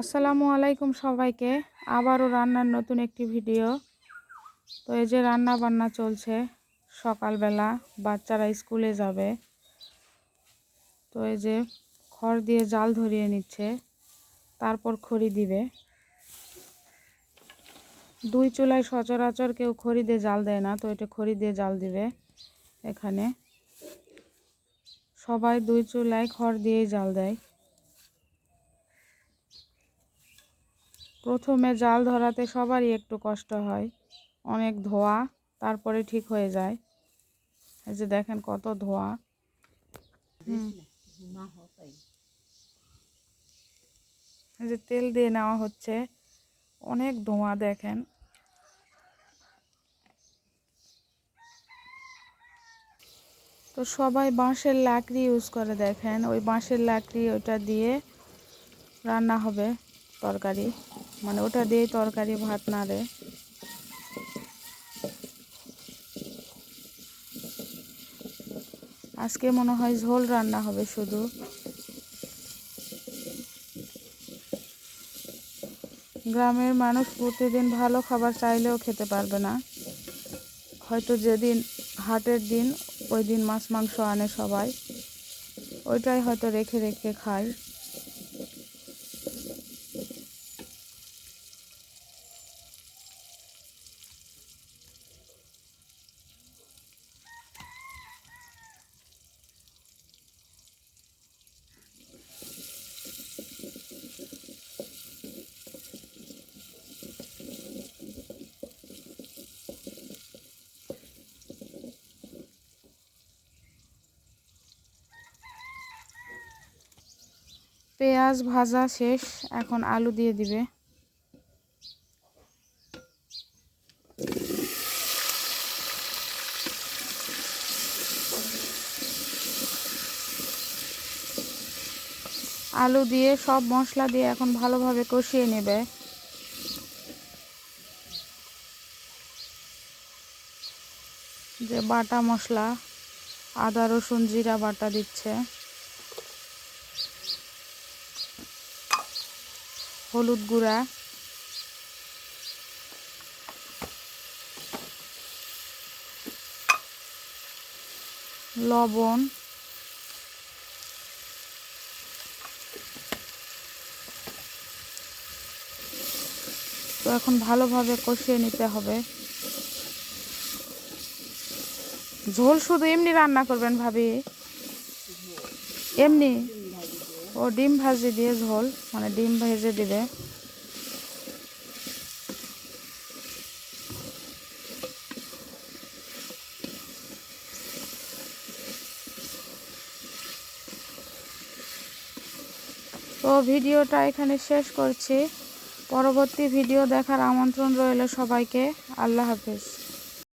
আসসালামু আলাইকুম সবাইকে। আবারও রান্নার নতুন একটি ভিডিও। তো এই যে রান্না বান্না চলছে, সকালবেলা বাচ্চারা স্কুলে যাবে। তো এই যে খড় দিয়ে জাল ধরিয়ে নিচ্ছে, তারপর খড়ি দিবে। দুই চুলায় সচরাচর কেউ খড়ি দিয়ে জাল দেয় না, তো এটা খড়ি দিয়ে জাল দিবে এখানে। সবাই দুই চুলায় খড় দিয়েই জাল দেয়। প্রথমে জাল ধরাতে সবারই একটু কষ্ট হয়। অনেক ধোয়া, তারপরে ঠিক হয়ে যায়। এই যে দেখেন কত ধোয়া। এই যে তেল দিয়ে নেওয়া হচ্ছে। অনেক ধোঁয়া দেখেন। তো সবাই বাঁশের লাকড়ি ইউজ করে দেখেন। ওই বাঁশের লাকড়ি ওটা দিয়ে রান্না হবে তরকারি। মানে ওটা দিয়ে তরকারি, ভাত নাড়ে আজকে মনে হয় ঝোল রান্না হবে শুধু। গ্রামের মানুষ প্রতিদিন ভালো খাবার চাইলেও খেতে পারবে না। হয়তো যেদিন, হাটের দিন, ওই দিন মাছ, মাংস আনে সবাই। ওইটাই হয়তো রেখে রেখে খায়। পেঁয়াজ ভাজা শেষ, এখন আলু দিয়ে দিবে। আলু দিয়ে সব মশলা দিয়ে এখন ভালোভাবে কষিয়ে নেবে। যে বাটা মশলা, আদা, রসুন, জিরা বাটা দিচ্ছে। হলুদ গুঁড়া। লবণ। তো এখন ভালোভাবে কষিয়ে নিতে হবে। ঝোল শুধু এমনি রান্না করবেন ভাবি? এমনি? ও ডিম ভাজি দিয়ে ঝোল মানে ডিম ভেজে দিবে। তো ভিডিওটা এখানে শেষ করছি। পরবর্তী ভিডিও দেখার আমন্ত্রণ রইল সবাইকে। আল্লাহ হাফিজ।